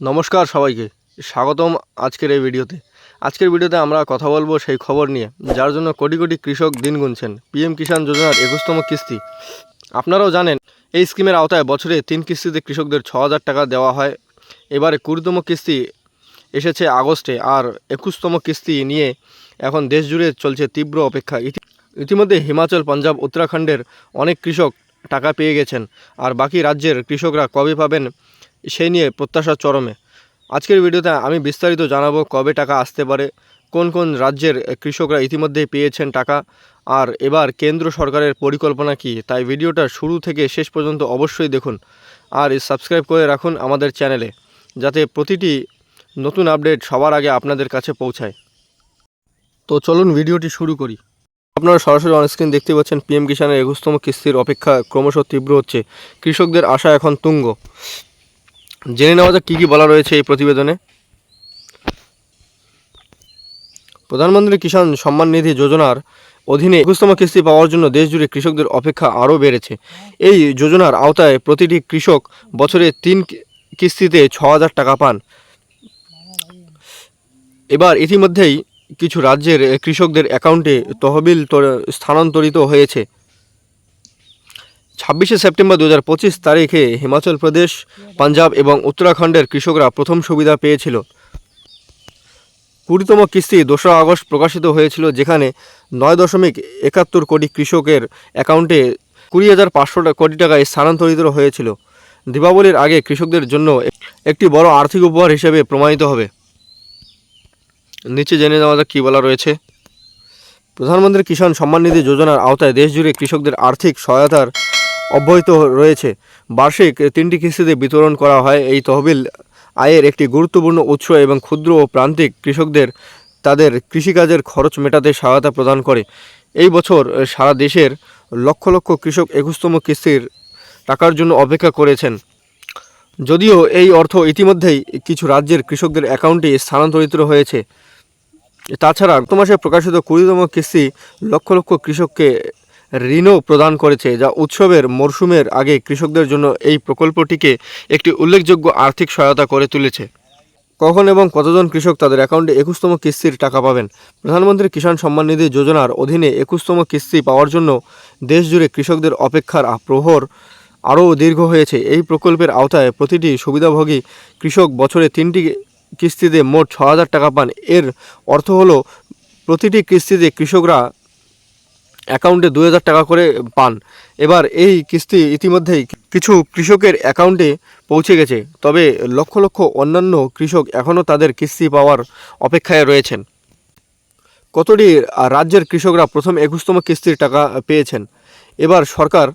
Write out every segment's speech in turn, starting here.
নমস্কার সবাইকে, স্বাগতম আজকের এই ভিডিওতে। আজকের ভিডিওতে আমরা কথা বলব সেই খবর নিয়ে, যার জন্য কোটি কোটি কৃষক দিন গুনছেন। পিএম কিষাণ যোজনার একুশতম কিস্তি। আপনারাও জানেন, এই স্কিমের আওতায় বছরে তিন কিস্তিতে কৃষকদের ছ হাজার টাকা দেওয়া হয়। এবারে কুড়িতম কিস্তি এসেছে আগস্টে, আর একুশতম কিস্তি নিয়ে এখন দেশ জুড়ে চলছে তীব্র অপেক্ষা। ইতিমধ্যে হিমাচল, পাঞ্জাব, উত্তরাখণ্ডের অনেক কৃষক টাকা পেয়ে গেছেন, আর বাকি রাজ্যের কৃষকরা কবে পাবেন সেই নিয়ে প্রত্যাশা চরমে। আজকের ভিডিওতে আমি বিস্তারিত জানাব কবে টাকা আসতে পারে, কোন কোন রাজ্যের কৃষকরা ইতিমধ্যেই পেয়েছেন টাকা, আর এবার কেন্দ্র সরকারের পরিকল্পনা কী, তাই ভিডিওটা শুরু থেকে শেষ পর্যন্ত অবশ্যই দেখুন। আর সাবস্ক্রাইব করে রাখুন আমাদের চ্যানেলে, যাতে প্রতিটি নতুন আপডেট সবার আগে আপনাদের কাছে পৌঁছায়। তো চলুন ভিডিওটি শুরু করি। আপনারা সরাসরি অনস্ক্রিন দেখতে পাচ্ছেন পিএম কিষানের একুশতম কিস্তির অপেক্ষা ক্রমশ তীব্র হচ্ছে। কৃষকদের আশা এখন তুঙ্গ। জেনে নেওয়া যাক কী কী বলা রয়েছে এই প্রতিবেদনে। প্রধানমন্ত্রী কিষাণ সম্মান নিধি যোজনার অধীনে একুশতম কিস্তি পাওয়ার জন্য দেশজুড়ে কৃষকদের অপেক্ষা আরও বেড়েছে। এই যোজনার আওতায় প্রতিটি কৃষক বছরে তিন কিস্তিতে ছ হাজার টাকা পান। এবার ইতিমধ্যেই কিছু রাজ্যের কৃষকদের অ্যাকাউন্টে তহবিল স্থানান্তরিত হয়েছে। ছাব্বিশে সেপ্টেম্বর দু হাজার পঁচিশ তারিখে হিমাচল প্রদেশ, পাঞ্জাব এবং উত্তরাখণ্ডের কৃষকরা প্রথম সুবিধা পেয়েছিল। কুড়িতম কিস্তি দোসরা আগস্ট প্রকাশিত হয়েছিল, যেখানে নয় দশমিক একাত্তর কোটি কৃষকের অ্যাকাউন্টে কুড়ি হাজার পাঁচশো কোটি টাকায় স্থানান্তরিত হয়েছিল। দীপাবলির আগে কৃষকদের জন্য একটি বড় আর্থিক উপহার হিসেবে প্রমাণিত হবে। নিচে জেনে নেওয়া যাক কী বলা রয়েছে। প্রধানমন্ত্রী কিষাণ সম্মান নিধি যোজনার আওতায় দেশজুড়ে কৃষকদের আর্থিক সহায়তার অব্যাহত রয়েছে। বার্ষিক তিনটি কিস্তিতে বিতরণ করা হয়। এই তহবিল আয়ের একটি গুরুত্বপূর্ণ উৎস এবং ক্ষুদ্র ও প্রান্তিক কৃষকদের তাদের কৃষিকাজের খরচ মেটাতে সহায়তা প্রদান করে। এই বছর সারা দেশের লক্ষ লক্ষ কৃষক একুশতম কিস্তির টাকার জন্য অপেক্ষা করেছেন। যদিও এই অর্থ ইতিমধ্যেই কিছু রাজ্যের কৃষকদের অ্যাকাউন্টে স্থানান্তরিত হয়েছে। তাছাড়া গত মাসে প্রকাশিত কুড়িতম কিস্তি লক্ষ লক্ষ কৃষককে ঋণও প্রদান করেছে, যা উৎসবের মরশুমের আগে কৃষকদের জন্য এই প্রকল্পটিকে একটি উল্লেখযোগ্য আর্থিক সহায়তা করে তুলেছে। কখন এবং কতজন কৃষক তাদের অ্যাকাউন্টে একুশতম কিস্তির টাকা পাবেন? প্রধানমন্ত্রী কিষাণ সম্মান নিধি যোজনার অধীনে একুশতম কিস্তি পাওয়ার জন্য দেশজুড়ে কৃষকদের অপেক্ষার প্রহর আরও দীর্ঘ হয়েছে। এই প্রকল্পের আওতায় প্রতিটি সুবিধাভোগী কৃষক বছরে তিনটি কিস্তিতে মোট ছ হাজার টাকা পান। এর অর্থ হলো, প্রতিটি কিস্তিতে কৃষকরা অ্যাকাউন্টে দু হাজার টাকা করে পান। এবার এই কিস্তি ইতিমধ্যেই কিছু কৃষকের অ্যাকাউন্টে পৌঁছে গেছে। তবে লক্ষ লক্ষ অন্যান্য কৃষক এখনও তাদের কিস্তি পাওয়ার অপেক্ষায় রয়েছেন। কতটি রাজ্যের কৃষকরা প্রথম একুশতম কিস্তির টাকা পেয়েছেন? এবার সরকার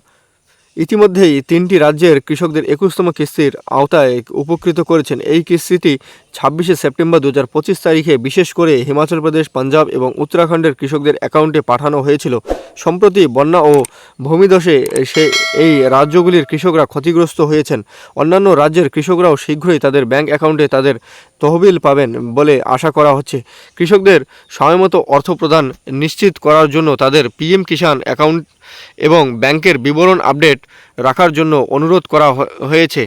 ইতিমধ্যেই তিনটি রাজ্যের কৃষকদের একুশতম কিস্তির আওতায় উপকৃত করেছেন। এই কিস্তিটি ছাব্বিশে সেপ্টেম্বর দু হাজার পঁচিশ তারিখে বিশেষ করে হিমাচল প্রদেশ, পাঞ্জাব এবং উত্তরাখণ্ডের কৃষকদের অ্যাকাউন্টে পাঠানো হয়েছিল। সম্প্রতি বন্যা ও ভূমিধসে সে এই রাজ্যগুলির কৃষকরা ক্ষতিগ্রস্ত হয়েছেন। অন্যান্য রাজ্যের কৃষকরাও শীঘ্রই তাদের ব্যাংক অ্যাকাউন্টে তাদের তহবিল পাবেন বলে আশা করা হচ্ছে। কৃষকদের সময়মতো অর্থ প্রদান নিশ্চিত করার জন্য তাদের পিএম কিষাণ অ্যাকাউন্ট এবং ব্যাংকের বিবরণ আপডেট রাখার জন্য অনুরোধ করা হয়েছে।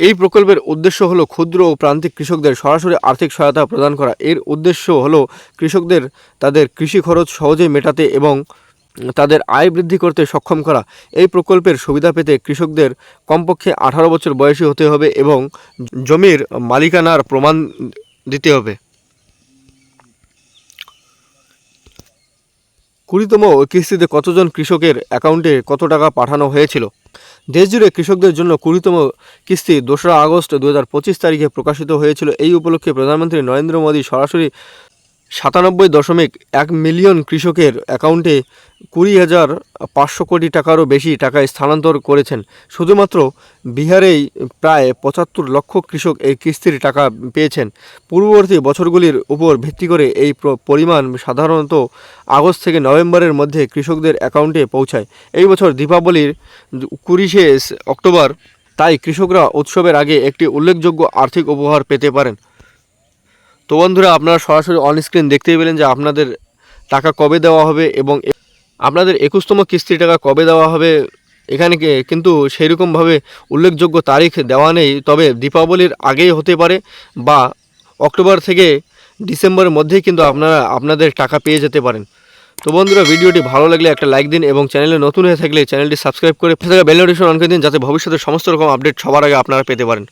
এই প্রকল্পের উদ্দেশ্য হলো ক্ষুদ্র ও প্রান্তিক কৃষকদের সরাসরি আর্থিক সহায়তা প্রদান করা। এর উদ্দেশ্য হলো কৃষকদের তাদের কৃষি খরচ সহজে মেটাতে এবং তাদের আয় বৃদ্ধি করতে সক্ষম করা। এই প্রকল্পের সুবিধা পেতে কৃষকদের কমপক্ষে আঠারো বছর বয়সী হতে হবে এবং জমির মালিকানার প্রমাণ দিতে হবে। কুড়িতম কিস্তিতে কতজন কৃষকের অ্যাকাউন্টে কত টাকা পাঠানো হয়েছিল? দেশজুড়ে কৃষকদের জন্য কুড়িতম কিস্তি দোসরা আগস্ট দু হাজার পঁচিশ তারিখে প্রকাশিত হয়েছিল। এই উপলক্ষে প্রধানমন্ত্রী নরেন্দ্র মোদী সরাসরি সাতানব্বই দশমিক এক মিলিয়ন কৃষকের অ্যাকাউন্টে কুড়ি হাজার পাঁচশো কোটি টাকারও বেশি টাকা স্থানান্তর করেছেন। শুধুমাত্র বিহারেই প্রায় পঁচাত্তর লক্ষ কৃষক এই কিস্তির টাকা পেয়েছেন। পূর্ববর্তী বছরগুলির উপর ভিত্তি করে এই পরিমাণ সাধারণত আগস্ট থেকে নভেম্বরের মধ্যে কৃষকদের অ্যাকাউন্টে পৌঁছায়। এই বছর দীপাবলির কুড়িশে অক্টোবর, তাই কৃষকরা উৎসবের আগে একটি উল্লেখযোগ্য আর্থিক উপহার পেতে পারেন। তো বন্ধুরা, আপনারা সরাসরি অনস্ক্রিন দেখতেই পেলেন যে আপনাদের টাকা কবে দেওয়া হবে এবং আপনাদের একুশতম কিস্তির টাকা কবে দেওয়া হবে। এখানে কিন্তু সেইরকমভাবে উল্লেখযোগ্য তারিখ দেওয়া নেই, তবে দীপাবলির আগেই হতে পারে বা অক্টোবর থেকে ডিসেম্বরের মধ্যেই কিন্তু আপনারা আপনাদের টাকা পেয়ে যেতে পারেন। তো বন্ধুরা, ভিডিওটি ভালো লাগলে একটা লাইক দিন এবং চ্যানেলে নতুন হয়ে থাকলে চ্যানেলটি সাবস্ক্রাইব করে থাকা বেল নোটিফিকেশন অন করে দিন, যাতে ভবিষ্যতে সমস্ত রকম আপডেট সবার আগে আপনারা পেতে পারেন।